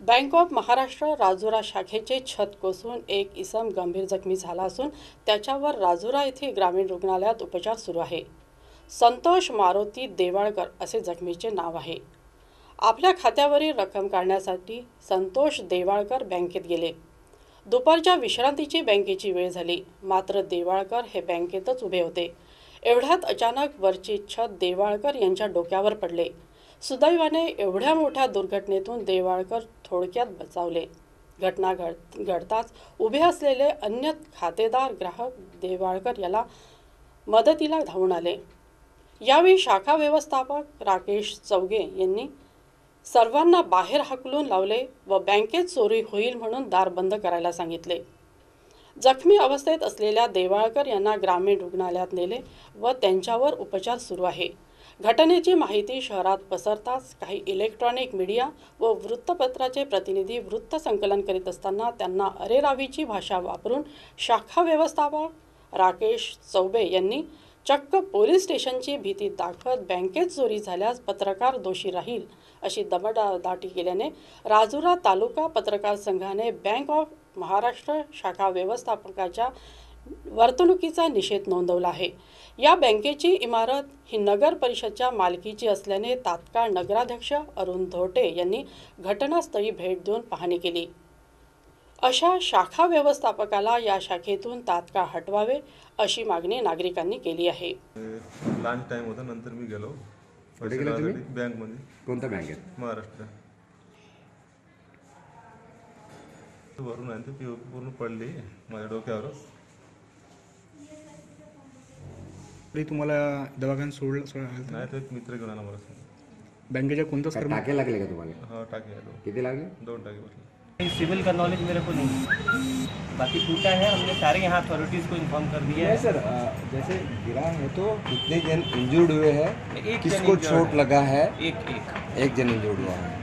Bank of Maharashtra Rajura शाखेचे छत कोसळून एक इसम गंभीर जखमी झाला असून त्याच्यावर राजुरा येथे ग्रामीण रुग्णालयात उपचार सुरू आहे. संतोष मारुती देवाळकर असे जखमीचे नाव आहे. आपल्या खात्यावरील रक्कम काढण्यासाठी संतोष देवाळकर बँकेत गेले. दुपारच्या विश्रांतीची बँकेची वेळ झाली. मात्र देवाळकर हे बँकेतच उभे होते. एवढ्यात अचानक वरची छत देवाळकर यांच्या डोक्यावर पडले. सुदैवाने एवढ्या मोठ्या दुर्घटनेतून देवाळकर थोडक्यात बचावले. घटना घड घडताच उभे असलेले अन्य खातेदार ग्राहक देवाळकर याला मदतीला धावून आले. यावेळी शाखा व्यवस्थापक राकेश चौगे यांनी सर्वांना बाहेर हाकलून लावले व बँकेत चोरी होईल म्हणून दार बंद करायला सांगितले. जखमी अवस्थेत असलेल्या देवाळकर यांना ग्रामीण रुग्णालयात नेले व त्यांच्यावर उपचार सुरू आहे. घटनेची माहिती शहरात पसरताच काही इलेक्ट्रॉनिक मीडिया व वृत्तपत्राचे प्रतिनिधी वृत्त संकलन करीत असताना त्यांना अरेरावीची भाषा वापरून शाखा व्यवस्थापक राकेश चौबे यांनी चक्क पोलीस स्टेशनची भीती दाखवत बँकेत चोरी झाल्यास पत्रकार दोषी राहील अशी दमदाटी केल्याने राजुरा तालुका पत्रकार संघाने बँक ऑफ महाराष्ट्र शाखा व्यवस्थापकाच्या वर्तणुकीचा निषेध नोंदवला आहे. या बँकेची इमारत ही नगर परिषदच्या मालकीची असल्याने तात्काळ नगराध्यक्ष अरुण धोटे यांनी घटनास्थळी भेट देऊन पाहणी केली. अशा शाखा व्यवस्थापकाला या शाखेतून तात्काळ हटवावे अशी मागणी नागरिकांनी केली आहे. लंच टाइम होता नंतर मी गेलो. कुठे गेले तुम्ही? बँकमध्ये. कोणत्या बँकेत? महाराष्ट्र. वरून आहे ते पी पूर्ण पडली माझ्या डोक्यावरच. तरी तुम्हाला दवाखान्यात सोडलं सोडायला नाही तर? एक मित्र घेऊन आला मला सांग. बँकेच्या कोणताच काय टाके लागले का तुम्हाला? हा टाकी किती लागले? दोन टाकी बसले नहीं, सिविल का नॉलेज मेरे को नहीं? बाकी टूटा है हमने सारे यहाँ अथॉरिटीज़ को इन्फॉर्म कर दिया है। सर जैसे गिरा है तो कितने जन इंजर्ड हुए हैं? एक जन किसको injured चोट है। लगा है? एक एक। एक जन इंजर्ड हुआ है।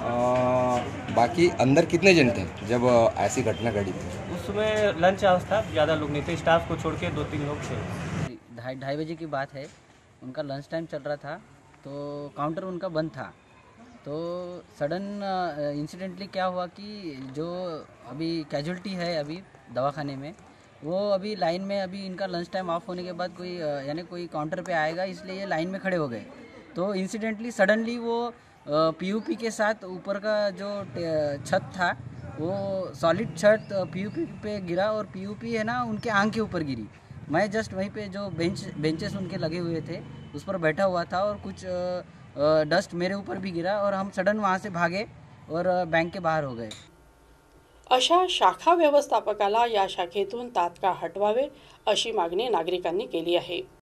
अ, बाकी अंदर कितने जन थे जब अ, ऐसी घटना घटी थी? उसमें लंच आवर्स था ज़्यादा लोग नहीं थे। स्टाफ को छोड़ के दो तीन लोग थे। ढाई ढाई बजे की बात है। उनका लंच टाइम चल रहा था तो काउंटर उनका बंद था। तो सडन इंसिडेंटली क्या हुआ कि जो अभी कैजुअल्टी है अभी दवाखाने में, वो अभी लाइन में अभी इनका लंच टाइम ऑफ़ होने के बाद कोई यानी कोई काउंटर पे आएगा, इसलिए ये लाइन में खड़े हो गए। तो इंसिडेंटली सडनली वो पीयूपी के साथ ऊपर का जो छत था, वो सॉलिड छत पीयूपी पे गिरा और पीयूपी है ना, उनके आँख के ऊपर गिरी। मैं जस्ट वहीं पे जो बेंच बेंचेस उनके लगे हुए थे, उस पर बैठा हुआ था और कुछ डस्ट मेरे ऊपर भी गिरा और हम सडन वहाँ से भागे और बैंक के बाहर हो गए। अशा शाखा व्यवस्थापकाला या शाखेतून तात्काळ हटवावे अशी मागणी नागरिकांनी केली आहे.